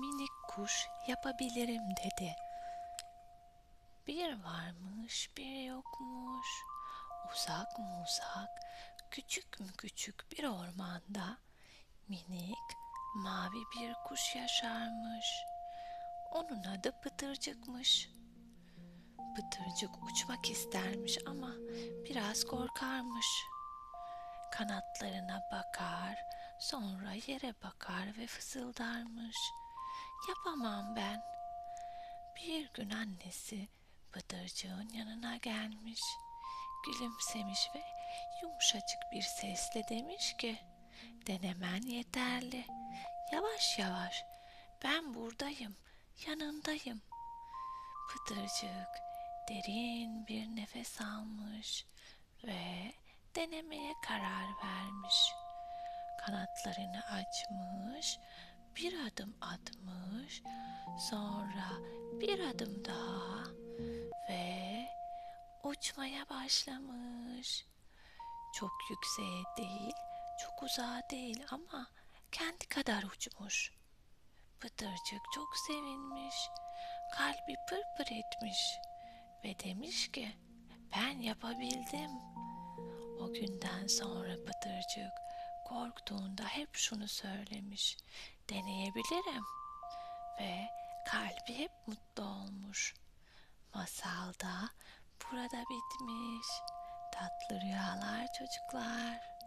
minik kuş yapabilirim dedi. Bir varmış bir yokmuş. Uzak mı uzak, küçük mü küçük bir ormanda minik mavi bir kuş yaşarmış. Onun adı Pıtırcık'mış. Pıtırcık uçmak istermiş ama biraz korkarmış. Kanatlarına bakar, sonra yere bakar ve fısıldarmış. Yapamam ben. Bir gün annesi Pıtırcığın yanına gelmiş. Gülümsemiş ve yumuşacık bir sesle demiş ki denemen yeterli. Yavaş yavaş ben buradayım, yanındayım. Pıtırcık derin bir nefes almış ve denemeye karar vermiş. Kanatlarını açmış, bir adım atmış, sonra bir adım daha ve uçmaya başlamış. Çok yükseğe değil, çok uzağa değil ama kendi kadar uçmuş. Pıtırcık çok sevinmiş, kalbi pırpır etmiş ve demiş ki ben yapabildim. O günden sonra Pıtırcık korktuğunda hep şunu söylemiş. Deneyebilirim. Ve kalbi hep mutlu olmuş. Masal da burada bitmiş. Tatlı rüyalar çocuklar.